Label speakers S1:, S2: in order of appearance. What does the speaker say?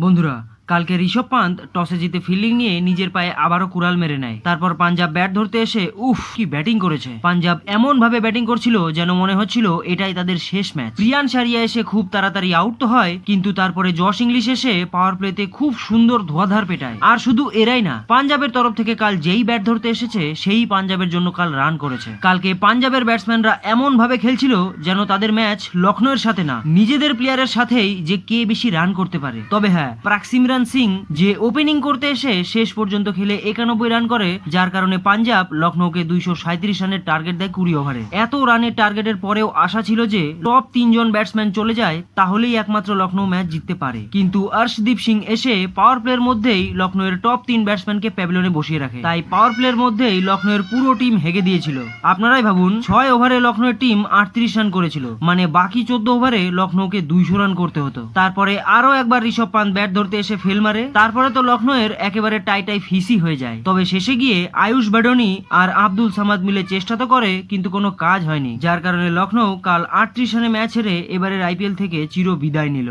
S1: বন্ধুরা কালকে ঋষভ পান্ত টসে জিতে ফিল্ডিং নিয়ে নিজের পায়ে আবারও কুড়াল মেরে নেয়। তারপর পাঞ্জাব ব্যাট ধরতে এসে, উফ, কি ব্যাটিং করেছে। পাঞ্জাব এমন ভাবে ব্যাটিং করছিল যেন মনে হচ্ছিল এটাই তাদের শেষ ম্যাচ। প্রিয়ান সারিয়া এসে খুব তাড়াতাড়ি আউট তো হয়, কিন্তু তারপরে জশ ইংলিশ এসে পাওয়ার প্লেতে খুব সুন্দর ধোয়াধার পেটায়। আর শুধু এরাই না, পাঞ্জাবের তরফ থেকে কাল যেই ব্যাট ধরতে এসেছে, সেই পাঞ্জাবের জন্য কাল রান করেছে। কালকে পাঞ্জাবের ব্যাটসম্যানরা এমন ভাবে খেলছিল যেন তাদের ম্যাচ লখনৌয়ের সাথে না, নিজেদের প্লেয়ারের সাথেই যে কে বেশি রান করতে পারে। তবে হ্যাঁ প্রাক্সিমরান সিং যে ওপেনিং করতে এসে শেষ পর্যন্ত খেলে একানব্বই রান করে, যার কারণে পাঞ্জাব লখনৌকে দুইশো সাঁত্রিশ রানের টার্গেট দেয় কুড়ি ওভারে এত রানের টার্গেটের পরেও আশা ছিল যে টপ তিনজন ব্যাটসম্যান চলে যায়, তাহলেই একমাত্র লখনৌ ম্যাচ জিততে পারে। কিন্তু অর্শদীপ সিং এসে পাওয়ার প্লের মধ্যেই লখনৌয়ের টপ তিন ব্যাটসম্যানকে প্যাভিলনে বসিয়ে রাখে। তাই পাওয়ার প্লের মধ্যেই লখনৌয়ের পুরো টিম হেগে দিয়েছিল। আপনারাই ভাবুন, ছয় ওভারে লখনৌয়ের টিম আটত্রিশ রান করেছিল। মানে বাকি চোদ্দ ওভারে লখনৌকে দুইশো রান করতে হতো। তারপরে আরও একবার ঋষভ পান্ত ব্যাট ধরতে এসে ফেল মারে। তারপরে তো লখনৌয়ের একেবারে টাই টাই ফিসি হয়ে যায়। তবে শেষে গিয়ে আয়ুষ বেডনি আর আব্দুল সামাদ মিলে চেষ্টা তো করে, কিন্তু কোনো কাজ হয়নি। যার কারণে লখনৌ কাল আটত্রিশ রানে ম্যাচ হেরে এবারের আইপিএল থেকে চির বিদায় নিল।